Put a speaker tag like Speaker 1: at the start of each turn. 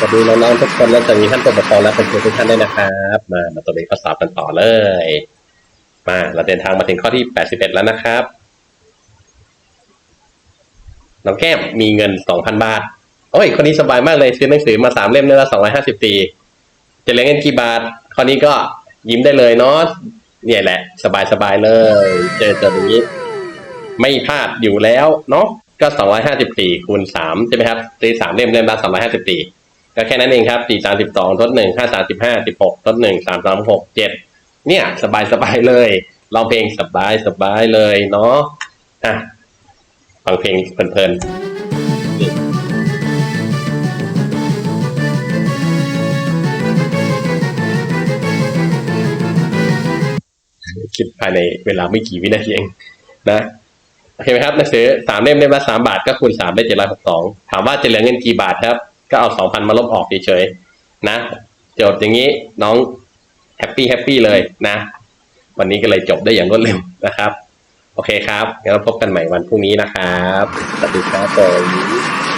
Speaker 1: วัสดีน้องๆทุกคนและสวัสดีท่านผู้ปกครองและเพื่อนทุกท่านด้วยนะครับ มามาตัวเองข้อสอบกันต่อเลย มาเราเดินทางมาถึงข้อที่ 81 แล้วนะครับน้องแก้มมีเงิน 2,000 บาท โอ้ยคนนี้สบายมากเลยซื้อหนังสือมาสามเล่มเล่มละ250ปีจะเหลือเงินกี่บาทข้อนี้ก็ยิ้มได้เลยเนาะเนี่ยแหละ สบายๆเลย เจอตัวนี้ ไม่พลาดอยู่แล้วเนาะก็254คูณ3ใช่ไหมครับซื้อสามเล่มเล่มละ254 ก็แค่นั้นเองครับ4 32ทด1 5 35 16ทด1 3 3 6 7เจ็ดเนี่ย สบายๆเลยร้องเพลงสบายสบายเลยเนาะอะฟังเพลงเพลินๆคิดภายในเวลาไม่กี่วินาทีเองนะโอเคไหมครับหนังสือสามเล่มเล่มละสามบาทก็คูณสามได้เจ็ดร้อยหกสองถามว่าจะเหลือเงินกี่บาทครับ ก็เอาสองพันมาลบออกเฉยๆนะจบอย่างนี้น้องแฮปปี้แฮปปี้เลยนะ วันนี้ก็เลยจบได้อย่างรวดเร็วนะครับ โอเคครับงั้นเราพบกันใหม่วันพรุ่งนี้นะครับ สวัสดีครับผม